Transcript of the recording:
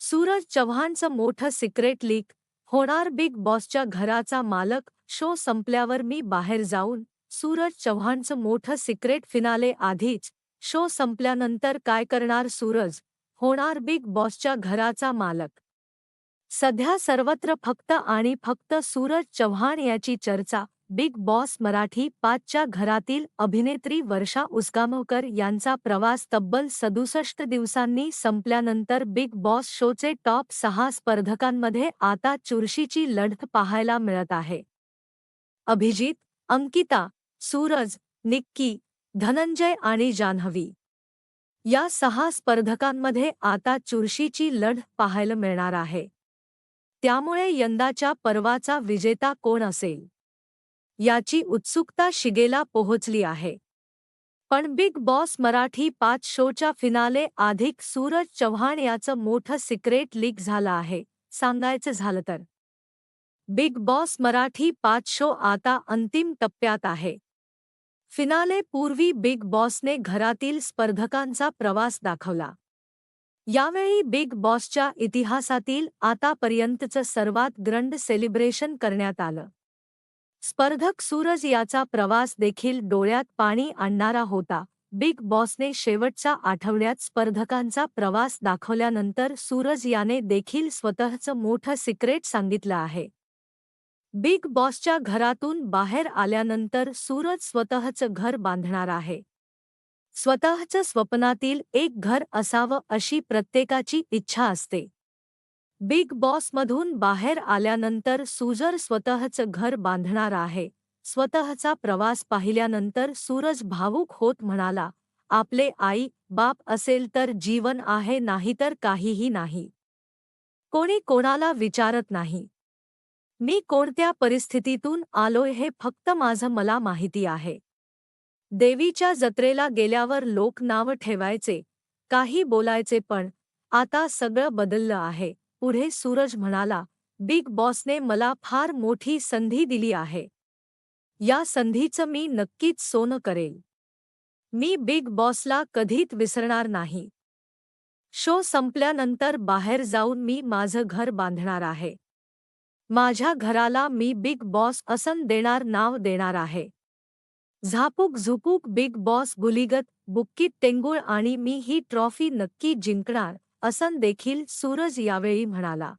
सूरज चव्हाणचं मोठं secret leak होणार बिग बॉसच्या घराचा मालक शो संपल्यावर मी बाहेर जाऊन सूरज चव्हाणचं मोठं सिक्रेट फिनाले आधीच शो संपल्यानंतर काय करणार सूरज होणार बिग बॉसच्या घराचा मालक. सध्या सर्वत्र फक्त आणि फक्त सूरज चव्हाण याची चर्चा बिग बॉस मराठी पाचच्या घरातील अभिनेत्री वर्षा उसगामवकर यांचा प्रवास तब्बल सदुसष्ट दिवसांनी संपल्यानंतर बिग बॉस शोचे टॉप सहा स्पर्धकांमध्ये आता चुरशीची लढत पाहायला मिळत आहे. अभिजित अंकिता सूरज निक्की धनंजय आणि जान्हवी या सहा स्पर्धकांमध्ये आता चुरशीची लढत पाहायला मिळणार आहे. त्यामुळे यंदाच्या पर्वाचा विजेता कोण असेल? याची उत्सुकता शिगेला पोहोचली आहे. पण बिग बॉस मराठी पाच शोच्या फिनाले अधिक सूरज चव्हाण याचं मोठं सिक्रेट लीक झालं आहे सांगायचं झालं तर. बिग बॉस मराठी पाच शो आता अंतिम टप्प्यात आहे. फिनाले पूर्वी बिग बॉसने घरातील स्पर्धकांचा प्रवास दाखवला. यावेळी बिग बॉसच्या इतिहासातील आतापर्यंतचं सर्वात ग्रंड सेलिब्रेशन करण्यात आलं. स्पर्धक सूरज याचा प्रवास देखील डोळ्यात पाणी आणणारा होता. बिग बॉसने शेवटच्या आठवड्यात स्पर्धकांचा प्रवास दाखवल्यानंतर सूरज याने देखील स्वतःचं मोठं सिक्रेट सांगितलं आहे. बिग बॉसच्या घरातून बाहेर आल्यानंतर सूरज स्वतःचं घर बांधणार आहे. स्वतःचं स्वप्नातील एक घर असावं अशी प्रत्येकाची इच्छा असते. बिग बॉसमधून बाहेर आल्यानंतर सुजर स्वतःचं घर बांधणार आहे. स्वतःचा प्रवास पाहिल्यानंतर सूरज भावूक होत म्हणाला आपले आई बाप असेल तर जीवन आहे नाहीतर काहीही नाही. कोणी कोणाला विचारत नाही. मी कोणत्या परिस्थितीतून आलोय हे फक्त माझं मला माहिती आहे. देवीच्या जत्रेला गेल्यावर लोक नाव ठेवायचे काही बोलायचे पण आता सगळं बदललं आहे. पुढे सूरज म्हणाला बिग बॉसने मला फार मोठी संधी दिली आहे. या संधीचं मी नक्कीच सोनं करेल. मी बिग बॉसला कधीच विसरणार नाही. शो संपल्यानंतर बाहेर जाऊन मी माझं घर बांधणार आहे. माझ्या घराला मी बिग बॉस असन देणार नाव देणार आहे. झापूक झुपूक बिग बॉस गुलिगत बुक्कीत टेंगुळ आणि मी ही ट्रॉफी नक्की जिंकणार. असन देखील सूरज यावेळी म्हणाला.